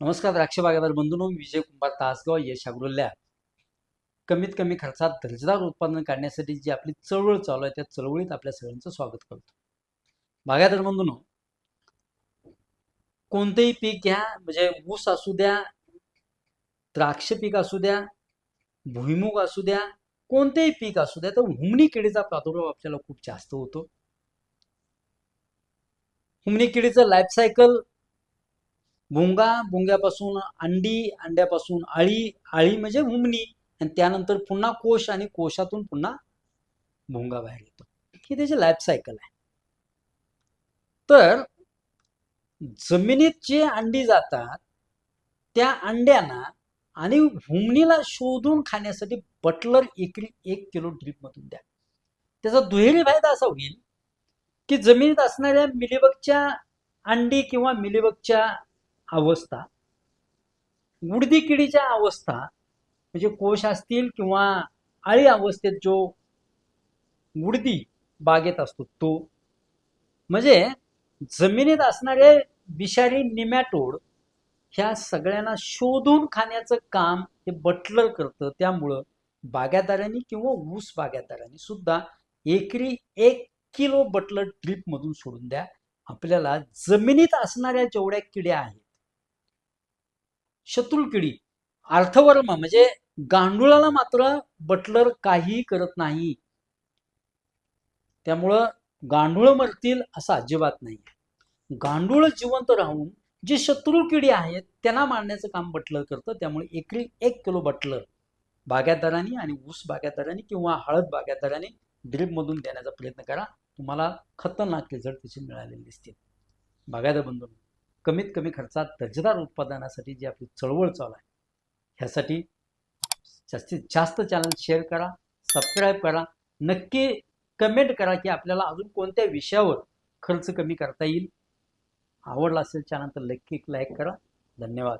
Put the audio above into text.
नमस्कार द्राक्ष बागायदार बंधूंनो मी विजय कुंभार तासगाव यश अग्रोल्या. कमीत कमी खर्चात दर्जेदार उत्पादन काढण्यासाठी जी आपली चळवळ चालू आहे त्या चळवळीत आपल्या सगळ्यांचं स्वागत करतो. बागायदार बंधूंनो कोणतेही पीक घ्या म्हणजे ऊस असू द्या द्राक्ष पीक असू द्या भुईमुग असू द्या कोणतेही पीक असू द्या तर हुमणी किडीचा प्रादुर्भाव आपल्याला खूप जास्त होतो. हुमणी किडीचं लाईफ सायकल भुंगा भुंग्यापासून अंडी अंड्यापासून आळी आळी म्हणजे हुमणी आणि त्यानंतर पुन्हा कोश आणि कोशातून पुन्हा भुंगा बाहेर येतो. ही त्याची लाईफ सायकल आहे. तर जमिनीत जे अंडी जातात त्या अंड्यांना आणि हुमणीला शोधून खाण्यासाठी बटलर एकरी एक किलो ड्रीप मधून द्या. त्याचा दुहेरी फायदा असा होईल की जमिनीत असणाऱ्या मिलीबगच्या अंडी किंवा मिलीबगच्या अवस्था. उडदी किडीच्या अवस्था म्हणजे कोश असतील किंवा आळी अवस्थेत जो उडदी बागेत असतो तो. म्हणजे जमिनीत असणारे विषारी निमॅटोड ह्या सगळ्यांना शोधून खाण्याचं काम हे बटलर करतं. त्यामुळं बागायतदारांनी किंवा ऊस बागायतदारांनी सुद्धा एकरी एक किलो बटलर ड्रीप मधून सोडून द्या. आपल्याला जमिनीत असणाऱ्या जेवढ्या किड्या आहेत शत्रुकिडी अर्थवर्म म्हणजे गांडुळाला मात्र बटलर काहीही करत नाही. त्यामुळं गांडूळ मरतील असं अजिबात नाही. गांडूळ जिवंत राहून जे शत्रू किडी आहेत त्यांना मारण्याचं काम बटलर करतं. त्यामुळे एकरी एक किलो बटलर बागायतदारांनी आणि ऊस बागायतदारांनी किंवा हळद बागायतदारांनी ड्रीपमधून देण्याचा प्रयत्न करा. तुम्हाला खतरनाक रिझल्ट त्याचे मिळालेले दिसतील. बागायतदार बंधू. कमीत कमी खर्चात दर्जेदार उत्पादनासाठी जी आपली चळवळ चालू आहे ह्यासाठी जास्तीत जास्त चॅनल शेअर करा सबस्क्राईब करा. नक्की कमेंट करा की आपल्याला अजून कोणत्या विषयावर खर्च कमी करता येईल. आवडला असेल चॅनल तर नक्की लाईक करा. धन्यवाद.